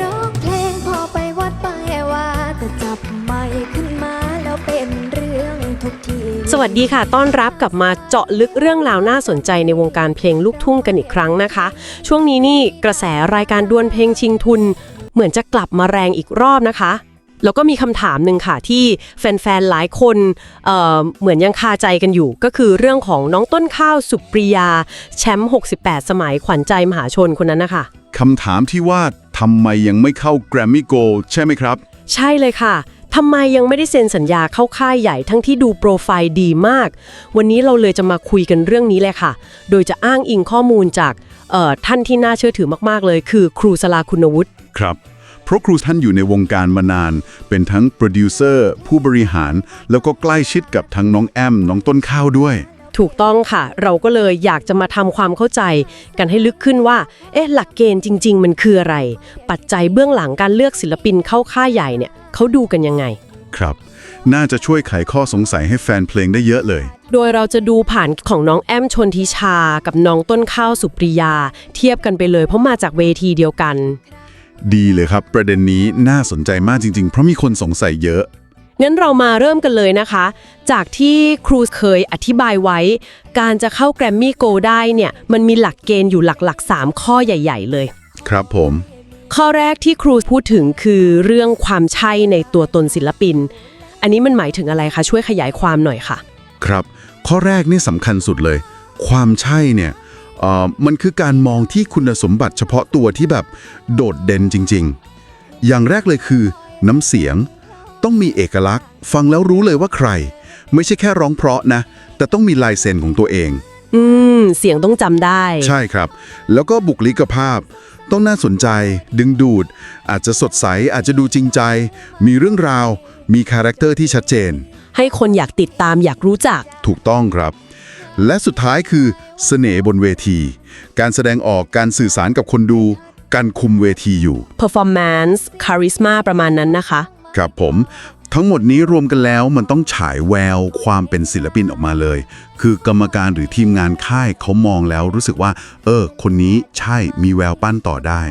ร้องเพลงพอไปวัดไปว่าแต่จับไมค์ขึ้นมาแล้วเป็นเรื่องทุกทีสวัสดีค่ะ ต้อนรับกลับมาเจาะลึกเรื่องราวน่าสนใจในวงการเพลงลูกทุ่งกันอีกครั้งนะคะ ช่วงนี้นี่กระแสรายการดวลเพลงชิงทุน เหมือนจะกลับมาแรงอีกรอบนะคะแล้วก็มีคำถามหนึ่งค่ะที่แฟนๆ หลายคนเอ่อเหมือนยังคาใจกันอยู่ ก็คือเรื่องของน้องต้นข้าวสุปรียา แชมป์ 68 สมัยขวัญใจมหาชนคนนั้นนะคะคำถามที่ว่า ทำไมยังไม่เข้าแกรมมี่โกลใช่ไหมครับ ใช่เลยค่ะ ทำไมยังไม่ได้เซ็นสัญญาเข้าค่ายใหญ่ทั้งที่ดูโปรไฟล์ดีมาก วันนี้เราเลยจะมาคุยกันเรื่องนี้เลยค่ะ โดยจะอ้างอิงข้อมูลจากเอ่อท่านที่น่าเชื่อถือมาก ๆ เลย คือครูสลาคุณวุฒิ ครับ เพราะครูท่านอยู่ในวงการมานาน เป็นทั้งโปรดิวเซอร์ผู้บริหาร แล้วก็ใกล้ชิดกับทั้งน้องแอมน้องต้นข้าวด้วย ถูกต้องค่ะ เราก็เลยอยากจะมาทำความเข้าใจกันให้ลึกขึ้นว่า เอ๊ะ หลักเกณฑ์จริง ๆ มันคืออะไร ปัจจัยเบื้องหลังการเลือกศิลปินเข้าค่ายใหญ่เนี่ยเขาดูกันยังไง ครับ น่าจะช่วยไขข้อสงสัยให้แฟนเพลงได้เยอะเลย โดยเราจะดูผ่านของน้องแอมชนทิชา กับน้องต้นข้าวสุปริยา เทียบกันไปเลย เพราะมาจากเวทีเดียวกัน ดีเลยครับ ประเด็นนี้น่าสนใจมากจริง ๆ เพราะมีคนสงสัยเยอะ งั้นเรามาเริ่มกันเลยนะคะ จากที่ครูเคยอธิบายไว้ การจะเข้าแกรมมี่โกลได้เนี่ย มันมีหลักเกณฑ์อยู่หลักๆ 3 ข้อใหญ่ ๆ เลย ครับผม ข้อแรกที่ครูพูดถึงคือเรื่องความใช่ในตัวตนศิลปิน อันนี้มันหมายถึงอะไรคะ ช่วยขยายความหน่อยค่ะ ครับ ข้อแรกนี่สำคัญสุดเลย ความใช่เนี่ยเอ่อมันคือการมองที่คุณสมบัติเฉพาะตัวที่แบบโดดเด่นจริง ๆ อย่างแรกเลยคือ น้ำเสียง ต้องมีเอกลักษณ์ ฟังแล้วรู้เลยว่าใคร ไม่ใช่แค่ร้องเพราะนะ แต่ต้องมีลายเซ็นของตัวเอง อืม เสียงต้องจำได้ ใช่ครับ แล้วก็บุคลิกภาพ ต้องน่าสนใจ ดึงดูด อาจจะสดใส อาจจะดูจริงใจ มีเรื่องราว มีคาแรคเตอร์ที่ชัดเจน ให้คนอยากติดตามอยากรู้จัก ถูกต้องครับ และสุดท้ายคือเสน่ห์บนเวที การแสดงออกการสื่อสารกับคนดู การคุมเวทีอยู่ performance charisma ประมาณนั้นนะคะ ครับผมทั้งหมดนี้รวมกันแล้วมันต้องฉายแววความเป็นศิลปินออกมาเลย คือกรรมการหรือทีมงานค่ายเขามองแล้วรู้สึกว่า เออ คนนี้ใช่มีแววปั้นต่อได้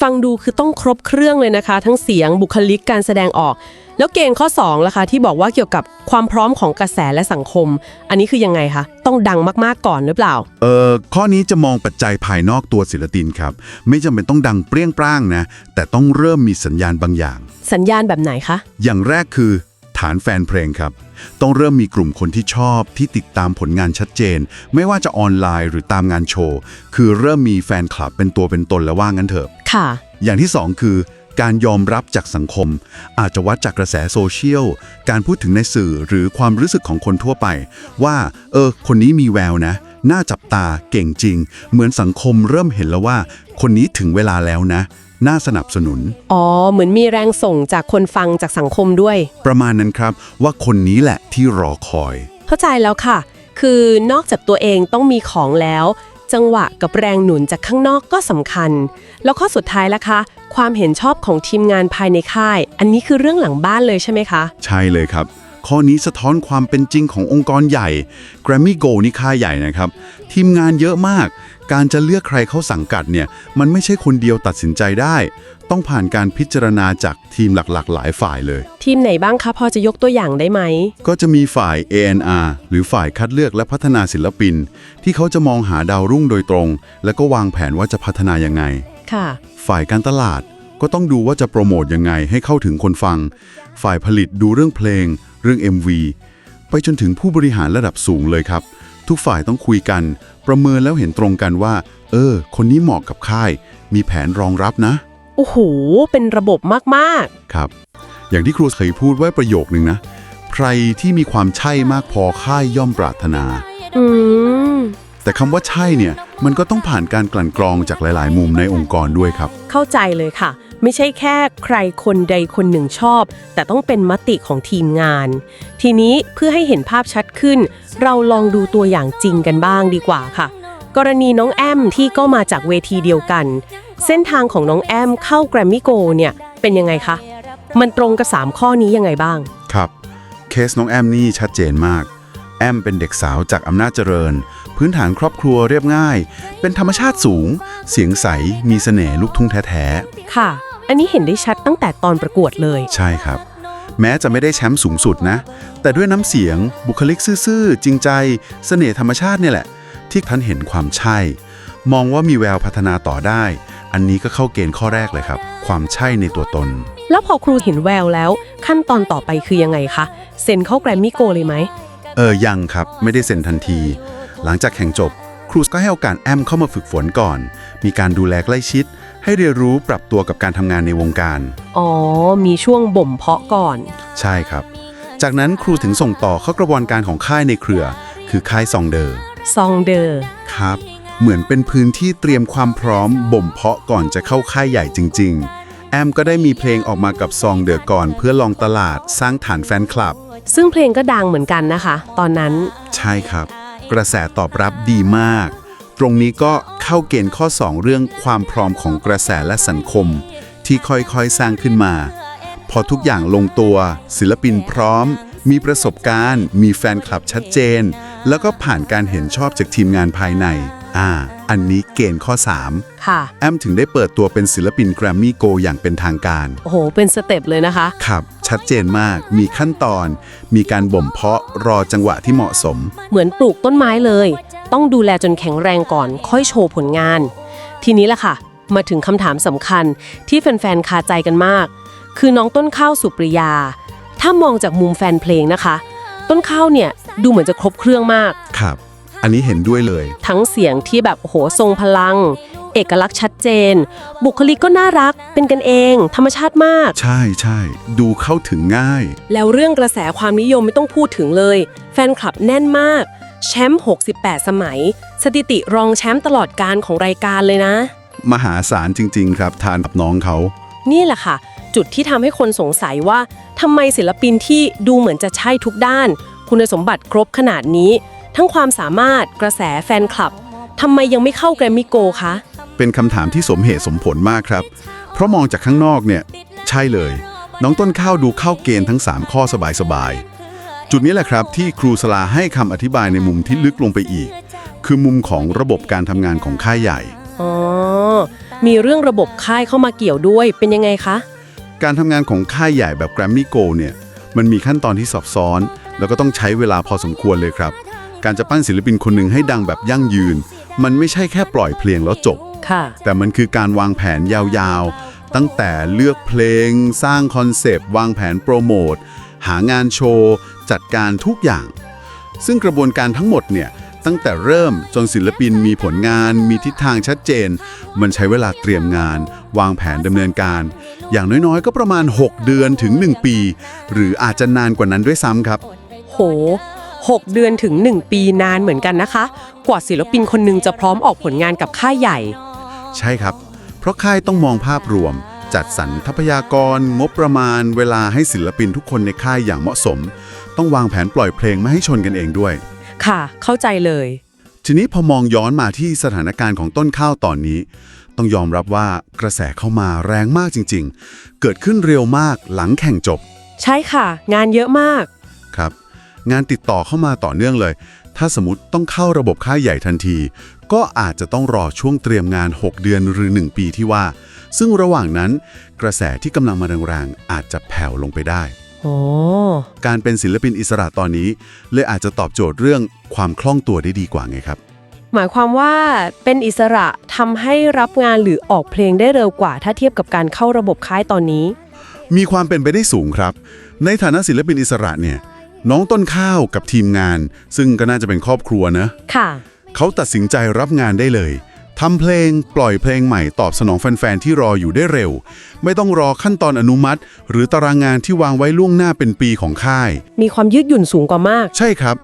ฟังดูคือต้องครบเครื่องเลยนะคะ ทั้งเสียงบุคลิกการแสดงออก แล้วเกณฑ์ข้อ2ล่ะคะที่บอกว่าเกี่ยวกับความพร้อมของกระแสและสังคม อันนี้คือยังไงคะต้องดังมากๆก่อนหรือเปล่า เอ่อข้อนี้จะมองปัจจัยภายนอกตัวศิลปินครับ ไม่จำเป็นต้องดังเปรี้ยงปร้างนะแต่ต้องเริ่มมีสัญญาณบางอย่าง สัญญาณแบบไหนคะ อย่างแรกคือ ฐานแฟนเพลงครับ ต้องเริ่มมีกลุ่มคนที่ชอบ ที่ติดตามผลงานชัดเจน ไม่ว่าจะออนไลน์หรือตามงานโชว์คือเริ่มมีแฟนคลับเป็นตัวเป็นตนแล้วว่างั้นเถอะ ค่ะ อย่างที่2คือ การยอมรับจากสังคม อาจจะวัดจากกระแสโซเชียล การพูดถึงในสื่อหรือความรู้สึกของคนทั่วไป ว่า เออ คนนี้มีแววนะ น่าจับตาเก่งจริง เหมือนสังคมเริ่มเห็นแล้วว่า คนนี้ถึงเวลาแล้วนะ น่าสนับสนุน อ๋อ เหมือนมีแรงส่งจากคนฟังจากสังคมด้วย ประมาณนั้นครับ ว่าคนนี้แหละที่รอคอย เข้าใจแล้วค่ะ คือนอกจากตัวเองต้องมีของแล้ว จังหวะกับแรงหนุนจากข้างนอกก็สำคัญ แล้วข้อสุดท้ายล่ะคะ ความเห็นชอบของทีมงานภายในค่าย อันนี้คือเรื่องหลังบ้านเลยใช่ไหมคะ ใช่เลยครับ ข้อนี้สะท้อนความเป็นจริงขององค์กรใหญ่ Grammy Go นี่ค่ายใหญ่นะครับ ทีมงานเยอะมาก การจะเลือกใครเข้าสังกัดเนี่ยมันไม่ใช่คนเดียวตัดสินใจได้ ต้องผ่านการพิจารณาจากทีมหลักๆ หลายฝ่ายเลย ทีมไหนบ้างคะพอจะยกตัวอย่างได้ไหม ก็จะมีฝ่าย A&R หรือฝ่ายคัดเลือกและพัฒนาศิลปิน ที่เขาจะมองหาดาวรุ่งโดยตรง แล้วก็วางแผนว่าจะพัฒนายังไง ค่ะ ฝ่ายการตลาดก็ต้องดูว่าจะโปรโมทยังไงให้เข้าถึงคนฟัง ฝ่ายผลิตดูเรื่องเพลง เรื่อง MV ไปจนถึงผู้บริหารระดับสูงเลยครับ ทุกฝ่ายต้องคุยกัน ประเมินแล้วเห็นตรงกันว่า เออ คนนี้เหมาะกับค่าย มีแผนรองรับนะ โอ้โห เป็นระบบมากครับ อย่างที่ครูเคยพูดไว้ประโยคนึงนะ ใครที่มีความใช่มากพอค่ายย่อมปรารถนาๆอืม แต่คำว่าใช่เนี่ย มันก็ต้องผ่านการกลั่นกรองจากหลาย ๆ มุมในองค์กรด้วยครับ เข้าใจเลยค่ะ ไม่ใช่แค่ใครคนใดคนหนึ่งชอบ แต่ต้องเป็นมติของทีมงาน ทีนี้เพื่อให้เห็นภาพชัดขึ้น เราลองดูตัวอย่างจริงกันบ้างดีกว่าค่ะ กรณีน้องแอมที่ก็มาจากเวทีเดียวกัน เส้นทางของน้องแอมเข้าแกรมมี่โกเนี่ยเป็นยังไงคะ มันตรงกับ 3 ข้อนี้ยังไงบ้าง ครับ เคสน้องแอมนี่ชัดเจนมาก แอมเป็นเด็กสาวจากอำนาจเจริญ พื้นฐานครอบครัวเรียบง่าย เป็นธรรมชาติสูง เสียงใส มีเสน่ห์ลูกทุ่งแท้ค่ะ อันนี้เห็นได้ชัดตั้งแต่ตอนประกวดเลย ใช่ครับ แม้จะไม่ได้แชมป์สูงสุดนะ แต่ด้วยน้ำเสียง บุคลิกซื่อๆ จริงใจเสน่ห์ธรรมชาติเนี่ยแหละ ที่ท่านเห็นความใช่ มองว่ามีแววพัฒนาต่อได้ อันนี้ก็เข้าเกณฑ์ข้อแรกเลยครับ ความใช่ในตัวตน แล้วพอครูเห็นแววแล้ว ขั้นตอนต่อไปคือยังไงคะเซ็นเข้าแกรมมี่โกเลยไหมเออยังครับ ไม่ได้เซ็นทันที หลังจากแข่งจบ ครูก็ให้โอกาสแอมเข้ามาฝึกฝนก่อน มีการดูแลใกล้ชิด ให้เรียนรู้ปรับตัวกับการทำงานในวงการ อ๋อ มีช่วงบ่มเพาะก่อน ใช่ครับ จากนั้นครูถึงส่งต่อเข้ากระบวนการของค่ายในเครือ คือค่ายซองเดอร์ซองเดอร์ ครับ เหมือนเป็นพื้นที่เตรียมความพร้อมบ่มเพาะก่อนจะเข้าค่ายใหญ่จริง ๆ แอมก็ได้มีเพลงออกมากับซองเดอร์ก่อน เพื่อลองตลาดสร้างฐานแฟนคลับ ซึ่งเพลงก็ดังเหมือนกันนะคะ ตอนนั้น ใช่ครับ กระแสตอบรับดีมาก ตรงนี้ก็เข้าเกณฑ์ข้อ 2 เรื่องความพร้อมของกระแสและสังคม ที่ค่อยๆสร้างขึ้นมา พอทุกอย่างลงตัว ศิลปินพร้อม มีประสบการณ์ มีแฟนคลับชัดเจน แล้วก็ผ่านการเห็นชอบจากทีมงานภายใน อ่า อันนี้เกณฑ์ข้อ 3 ค่ะ แอมถึงได้เปิดตัวเป็นศิลปินแกรมมี่โกอย่างเป็นทางการ โอ้โห เป็นสเต็ปเลยนะคะ ครับ ชัดเจนมาก มีขั้นตอน มีการบ่มเพาะรอจังหวะที่เหมาะสม เหมือนปลูกต้นไม้เลย ต้องดูแลจนแข็งแรงก่อน ค่อยโชว์ผลงาน ทีนี้ล่ะค่ะ มาถึงคำถามสำคัญที่แฟนๆคาใจกันมาก คือน้องต้นข้าวสุปริยา ถ้ามองจากมุมแฟนเพลงนะคะ ต้นข้าวเนี่ยดูเหมือนจะครบเครื่องมาก ครับ อันนี้เห็นด้วยเลย ทั้งเสียงที่แบบโอ้โหทรงพลัง เอกลักษณ์ชัดเจน บุคลิกก็น่ารัก เป็นกันเอง ธรรมชาติมาก ใช่ใช่ดูเข้าถึงง่าย แล้วเรื่องกระแสความนิยมไม่ต้องพูดถึงเลย แฟนคลับแน่นมาก แชมป์ 68 สมัย สถิติรองแชมป์ตลอดการของรายการเลยนะ มหาศาลจริง ๆ ครับทานกับน้องเขา นี่แหละค่ะ จุดที่ทำให้คนสงสัยว่าทำไมศิลปินที่ดูเหมือนจะใช่ทุกด้าน คุณสมบัติครบขนาดนี้ ทั้งความสามารถกระแสแฟนคลับทำไมยังไม่เข้าแกรมมี่โกลคะ เป็นคำถามที่สมเหตุสมผลมากครับ เพราะมองจากข้างนอกเนี่ย ใช่เลย น้องต้นข้าวดูเข้าเกณฑ์ทั้ง 3 ข้อสบายๆ จุดนี้แหละครับที่ครูสลาให้คำอธิบายในมุมที่ลึกลงไปอีก คือมุมของระบบการทำงานของค่ายใหญ่ อ๋อ มีเรื่องระบบค่ายเข้ามาเกี่ยวด้วยเป็นยังไงคะ การทำงานของค่ายใหญ่แบบ Grammy Go เนี่ยมันมีขั้นตอนที่ซับซ้อน แล้วก็ต้องใช้เวลาพอสมควรเลยครับ การจะปั้นศิลปินคนหนึ่งให้ดังแบบยั่งยืน มันไม่ใช่แค่ปล่อยเพลงแล้วจบ ค่ะ แต่มันคือการวางแผนยาวๆ ตั้งแต่เลือกเพลง สร้างคอนเซปต์ วางแผนโปรโมท หางานโชว์ จัดการทุกอย่าง ซึ่งกระบวนการทั้งหมดเนี่ยตั้งแต่เริ่มจนศิลปินมีผลงาน มีทิศทางชัดเจน มันใช้เวลาเตรียมงาน วางแผนดำเนินการ อย่างน้อยๆ ก็ประมาณ 6 เดือนถึง 1 ปี หรืออาจจะนานกว่านั้นด้วยซ้ำครับ โห 6 เดือนถึง 1 ปีนานเหมือนกันนะคะ กว่าศิลปินคนหนึงจะพร้อมออกผลงานกับค่ายใหญ่ ใช่ครับ เพราะค่ายต้องมองภาพรวม จัดสรรทรัพยากร งบประมาณ เวลาให้ศิลปินทุกคนในค่ายอย่างเหมาะสม ต้องวางแผนปล่อยเพลงไม่ให้ชนกันเองด้วย ค่ะ เข้าใจเลย ทีนี้พอมองย้อนมาที่สถานการณ์ของต้นข้าวตอนนี้ ต้องยอมรับว่ากระแสเข้ามาแรงมากจริง ๆ เกิดขึ้นเร็วมากหลังแข่งจบ ใช่ค่ะ งานเยอะมาก ครับ งานติดต่อเข้ามาต่อเนื่องเลย ถ้าสมมติต้องเข้าระบบค่ายใหญ่ทันที ก็อาจจะต้องรอช่วงเตรียมงาน 6 เดือนหรือ 1 ปีที่ว่า ซึ่งระหว่างนั้นกระแสที่กำลังมาแรงๆอาจจะแผ่วลงไปได้โอ้การเป็นศิลปินอิสระตอนนี้ เลยอาจจะตอบโจทย์เรื่องความคล่องตัวได้ดีกว่าไงครับ หมายความว่าเป็นอิสระทำให้รับงานหรือออกเพลงได้เร็วกว่า ถ้าเทียบกับการเข้าระบบค่ายตอนนี้ มีความเป็นไปได้สูงครับ ในฐานะศิลปินอิสระเนี่ยน้องต้นข้าวกับทีมงาน ซึ่งก็น่าจะเป็นครอบครัวนะ ค่ะ เขาตัดสินใจรับงานได้เลยทำเพลงปล่อยเพลงใหม่ตอบสนองแฟนๆที่รออยู่ได้เร็ว ไม่ต้องรอขั้นตอนอนุมัติ หรือตารางงานที่วางไว้ล่วงหน้าเป็นปีของค่าย มีความยืดหยุ่นสูงกว่ามาก ใช่ครับ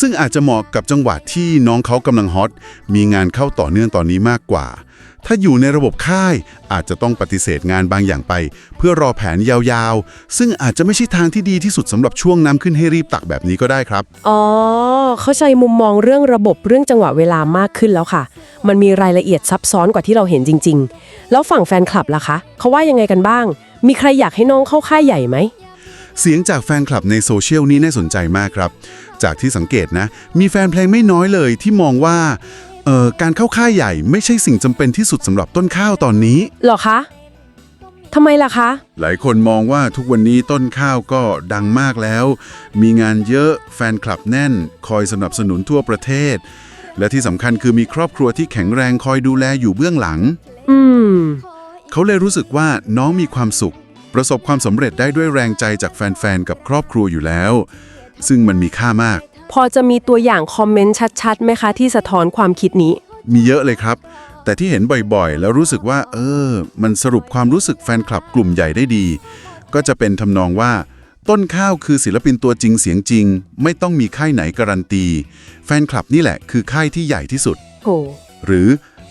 ซึ่งอาจจะเหมาะกับจังหวะที่น้องเขากำลังฮอตมีงานเข้าต่อเนื่องตอนนี้มากกว่า ถ้าอยู่ในระบบค่ายอาจจะต้องปฏิเสธงานบางอย่างไป เพื่อรอแผนยาวๆ ซึ่งอาจจะไม่ใช่ทางที่ดีที่สุดสำหรับช่วงน้ำขึ้นให้รีบตักแบบนี้ก็ได้ครับ อ๋อ เข้าใจมุมมองเรื่องระบบเรื่องจังหวะเวลามากขึ้นแล้วค่ะ มันมีรายละเอียดซับซ้อนกว่าที่เราเห็นจริง ๆ แล้วฝั่งแฟนคลับล่ะคะเขาว่ายังไงกันบ้าง มีใครอยากให้น้องเข้าค่ายใหญ่ไหมเสียงจากแฟนคลับในโซเชียลนี่น่าสนใจมากครับ จากที่สังเกตนะ มีแฟนเพลงไม่น้อยเลยที่มองว่า เอ่อการเข้าค่ายใหญ่ไม่ใช่สิ่งจำเป็นที่สุดสำหรับต้นข้าวตอนนี้ เหรอคะทำไมล่ะคะ หลายคนมองว่าทุกวันนี้ต้นข้าวก็ดังมากแล้ว มีงานเยอะแฟนคลับแน่น คอยสนับสนุนทั่วประเทศ และที่สำคัญคือมีครอบครัวที่แข็งแรงคอยดูแลอยู่เบื้องหลัง อืม เขาเลยรู้สึกว่าน้องมีความสุข ประสบความสำเร็จได้ด้วยแรงใจจากแฟนๆ กับครอบครัวอยู่แล้ว ซึ่งมันมีค่ามาก พอจะมีตัวอย่างคอมเมนต์ชัดๆไหมคะ ที่สะท้อนความคิดนี้ มีเยอะเลยครับ แต่ที่เห็นบ่อยๆ แล้วรู้สึกว่า เออ มันสรุปความรู้สึกแฟนคลับกลุ่มใหญ่ได้ดี ก็จะเป็นทำนองว่า ต้นข้าวคือศิลปินตัวจริงเสียงจริง ไม่ต้องมีค่ายไหนการันตี แฟนคลับนี่แหละคือค่ายที่ใหญ่ที่สุดโหหรือ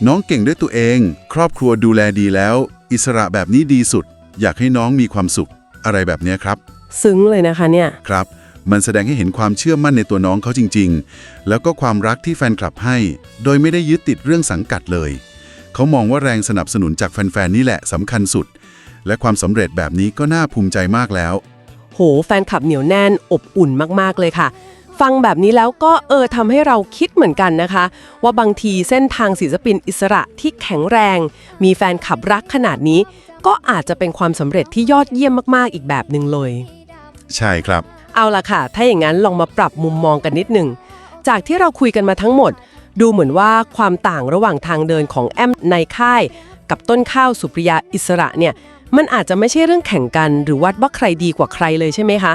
น้องเก่งด้วยตัวเอง ครอบครัวดูแลดีแล้ว อิสระแบบนี้ดีสุด อยากให้น้องมีความสุขอะไรแบบเนี้ยครับ ซึ้งเลยนะคะเนี่ย ครับ มันแสดงให้เห็นความเชื่อมั่นในตัวน้องเขาจริง ๆ แล้วก็ความรักที่แฟนคลับให้ โดยไม่ได้ยึดติดเรื่องสังกัดเลย เขามองว่าแรงสนับสนุนจากแฟนๆนี่แหละสำคัญสุด และความสำเร็จแบบนี้ก็น่าภูมิใจมากแล้ว โห แฟนคลับเหนียวแน่นอบอุ่นมากๆเลยค่ะ ฟังแบบนี้แล้วก็เออทำให้เราคิดเหมือนกันนะคะ ว่าบางทีเส้นทางศิลปินอิสระที่แข็งแรง มีแฟนคลับรักขนาดนี้ ก็อาจจะเป็นความสำเร็จที่ยอดเยี่ยมมากๆอีกแบบหนึ่งเลย ใช่ครับ เอาล่ะค่ะ ถ้าอย่างนั้นลองมาปรับมุมมองกันนิดหนึ่ง จากที่เราคุยกันมาทั้งหมด ดูเหมือนว่าความต่างระหว่างทางเดินของแอมในค่าย กับต้นข้าวสุปริยาอิสระเนี่ย มันอาจจะไม่ใช่เรื่องแข่งกันหรือวัดว่าใครดีกว่าใครเลยใช่ไหมคะ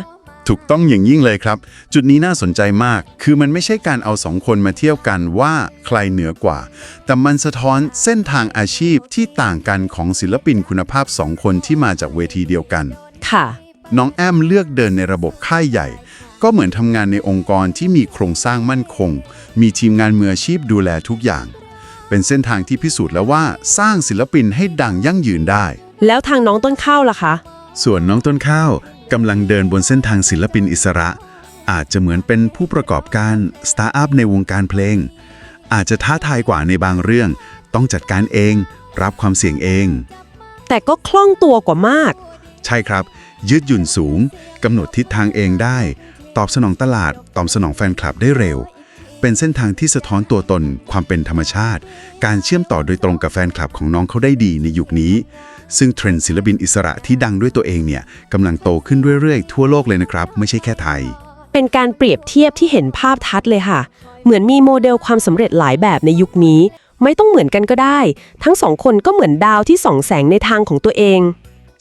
ถูกต้องอย่างยิ่งเลยครับ จุดนี้น่าสนใจมาก คือมันไม่ใช่การเอาสองคนมาเที่ยวกันว่าใครเหนือกว่า แต่มันสะท้อนเส้นทางอาชีพที่ต่างกันของศิลปินคุณภาพสองคนที่มาจากเวทีเดียวกัน ค่ะ น้องแอมเลือกเดินในระบบค่ายใหญ่ ก็เหมือนทำงานในองค์กรที่มีโครงสร้างมั่นคง มีทีมงานมืออาชีพดูแลทุกอย่าง เป็นเส้นทางที่พิสูจน์แล้วว่าสร้างศิลปินให้ดังยั่งยืนได้ แล้วทางน้องต้นข้าวล่ะคะ ส่วนน้องต้นข้าวกำลังเดินบนเส้นทางศิลปินอิสระ อาจจะเหมือนเป็นผู้ประกอบการสตาร์ทอัพในวงการเพลง อาจจะท้าทายกว่าในบางเรื่อง ต้องจัดการเอง รับความเสี่ยงเอง แต่ก็คล่องตัวกว่ามาก ใช่ครับ ยืดหยุ่นสูงกำหนดทิศทางเองได้ ตอบสนองตลาด ตอบสนองแฟนคลับได้เร็ว เป็นเส้นทางที่สะท้อนตัวตน ความเป็นธรรมชาติ การเชื่อมต่อโดยตรงกับแฟนคลับของน้องเขาได้ดีในยุคนี้ ซึ่งเทรนด์ศิลปินอิสระที่ดังด้วยตัวเองเนี่ยกำลังโตขึ้นเรื่อยๆ ทั่วโลกเลยนะครับ ไม่ใช่แค่ไทย เป็นการเปรียบเทียบที่เห็นภาพทัดเลยค่ะ เหมือนมีโมเดลความสำเร็จหลายแบบในยุคนี้ ไม่ต้องเหมือนกันก็ได้ ทั้งสองคนก็เหมือนดาวที่ส่องแสงในทางของตัวเอง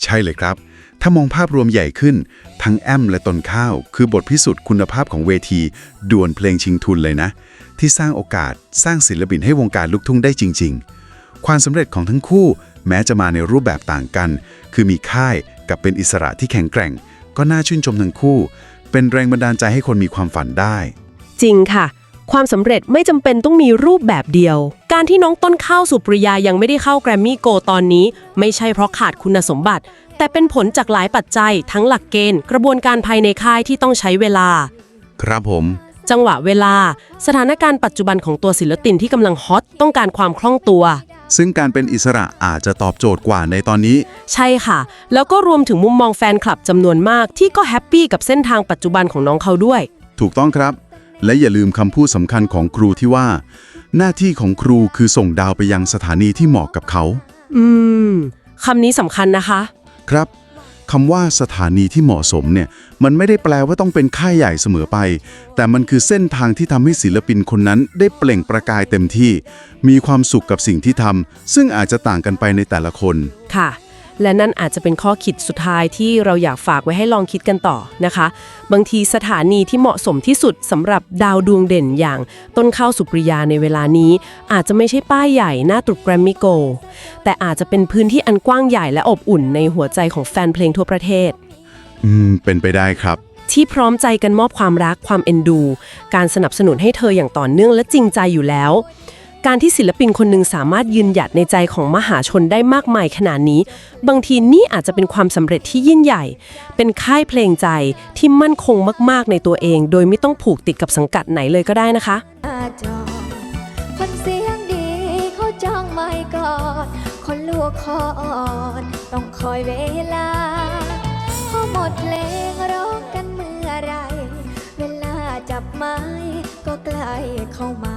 ใช่เลยครับ ถ้ามองภาพรวมใหญ่ขึ้น ทั้งแอมและตนข้าว คือบทพิสูจน์คุณภาพของเวทีดวลเพลงชิงทุนเลยนะ ที่สร้างโอกาสสร้างศิลปินให้วงการลูกทุ่งได้จริง ๆ ความสำเร็จของทั้งคู่ แม้จะมาในรูปแบบต่างกัน คือมีค่ายกับเป็นอิสระที่แข็งแกร่ง ก็น่าชื่นชมทั้งคู่ เป็นแรงบันดาลใจให้คนมีความฝันได้ จริงค่ะ ความสำเร็จไม่จำเป็นต้องมีรูปแบบเดียว การที่น้องต้นข้าวสุปริยายังไม่ได้เข้าแกรมมี่โกตอนนี้ ไม่ใช่เพราะขาดคุณสมบัติ แต่เป็นผลจากหลายปัจจัย ทั้งหลักเกณฑ์ กระบวนการภายในค่ายที่ต้องใช้เวลา ครับผม จังหวะเวลา สถานการณ์ปัจจุบันของตัวศิลปินที่กำลังฮอตต้องการความคล่องตัว ซึ่งการเป็นอิสระอาจจะตอบโจทย์กว่าในตอนนี้ ใช่ค่ะ แล้วก็รวมถึงมุมมองแฟนคลับจำนวนมากที่ก็แฮปปี้กับเส้นทางปัจจุบันของน้องเขาด้วย ถูกต้องครับ และอย่าลืมคำพูดสำคัญของครูที่ว่า หน้าที่ของครูคือส่งดาวไปยังสถานีที่เหมาะกับเขา อืมคำนี้สำคัญนะคะ ครับคำว่าสถานีที่เหมาะสมเนี่ย มันไม่ได้แปลว่าต้องเป็นค่ายใหญ่เสมอไป แต่มันคือเส้นทางที่ทำให้ศิลปินคนนั้นได้เปล่งประกายเต็มที่ มีความสุขกับสิ่งที่ทำซึ่งอาจจะต่างกันไปในแต่ละคน ค่ะ และนั่นอาจจะเป็นข้อคิดสุดท้ายที่เราอยากฝากไว้ให้ลองคิดกันต่อนะคะ บางทีสถานีที่เหมาะสมที่สุดสำหรับดาวดวงเด่นอย่างต้นข้าวสุปริยาในเวลานี้ อาจจะไม่ใช่ป้ายใหญ่หน้าตรุกแกรมมี่โกลด์แต่อาจจะเป็นพื้นที่อันกว้างใหญ่และอบอุ่นในหัวใจของแฟนเพลงทั่วประเทศ อืม เป็นไปได้ครับ ที่พร้อมใจกันมอบความรักความเอ็นดู การสนับสนุนให้เธออย่างต่อเนื่องและจริงใจอยู่แล้ว การที่ศิลปินคนหนึ่งสามารถยืนหยัดในใจของมหาชนได้มากมายขนาดนี้ บางทีนี่อาจจะเป็นความสำเร็จที่ยิ่งใหญ่ เป็นค่ายเพลงใจที่มั่นคงมาก ๆ ในตัวเอง โดยไม่ต้องผูกติดกับสังกัดไหนเลยก็ได้นะคะหน้าจอคนเสียงดีเขาจ้องไม่กอดคนลูกคออ่อนต้องคอยเวลาพอหมดเพลงร้องกันเมื่อไร เวลาจับไม้ก็ใกล้เข้ามา